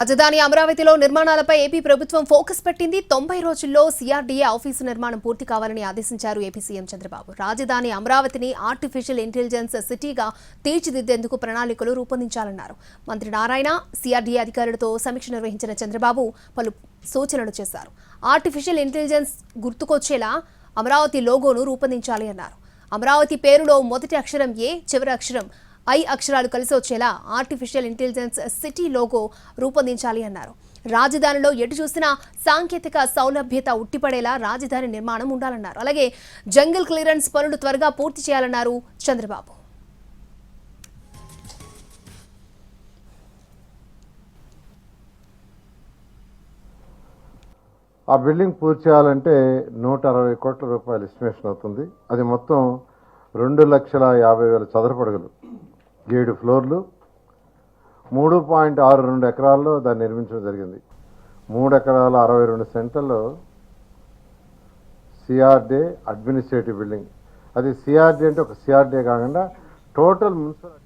రాజధాని అమరావతిలో నిర్మాణాలపై ఏపీ ప్రభుత్వం ఫోకస్ పెట్టింది. తొంభై రోజుల్లో సీఆర్డీఏ ఆఫీసు నిర్మాణం పూర్తి కావాలని ఆదేశించారు ఏపీ సీఎం చంద్రబాబు. రాజధాని అమరావతిని ఆర్టిఫిషియల్ ఇంటెలిజెన్స్ సిటీగా తీర్చిదిద్దేందుకు ప్రణాళికలు రూపొందించాలన్నారు. మంత్రి నారాయణ సీఆర్డీఏ అధికారులతో సమీక్ష నిర్వహించిన చంద్రబాబు పలు సూచనలు చేశారు. ఆర్టిఫిషియల్ ఇంటెలిజెన్స్ గుర్తుకొచ్చేలా అమరావతి లోగోను రూపొందించాలి అన్నారు. అమరావతి పేరులో మొదటి అక్షరం ఏ చివరి అక్షరం ఐ అక్షరాలు కలిసి వచ్చేలా ఆర్టిఫిషియల్ ఇంటెలిజెన్స్ సిటీ లోగో రూపొందించాలి అన్నారు. రాజధానిలో ఎటు చూసినా సాంకేతిక సౌలభ్యత ఉట్టిపడేలా రాజధాని నిర్మాణం ఉండాలన్నారు. అలాగే జంగిల్ క్లియరెన్స్ పనులు త్వరగా పూర్తి చేయాలన్నారు చంద్రబాబు. ఆ బిల్డింగ్ పూర్తి చేయాలంటే నూట అరవై కోట్ల రూపాయలు ఎస్టిమేషన్ అవుతుంది. అది మొత్తం రెండు లక్షల యాభై వేల చదరపడగలు ఏడు ఫ్లోర్లు మూడు పాయింట్ ఆరు రెండు ఎకరాల్లో దాన్ని నిర్మించడం జరిగింది. మూడు ఎకరాల అరవై రెండు సెంటర్లో సిఆర్డే అడ్మినిస్ట్రేటివ్ బిల్డింగ్ అది సిఆర్డే అంటే ఒక సిఆర్డే కాకుండా టోటల్ మున్సిపల్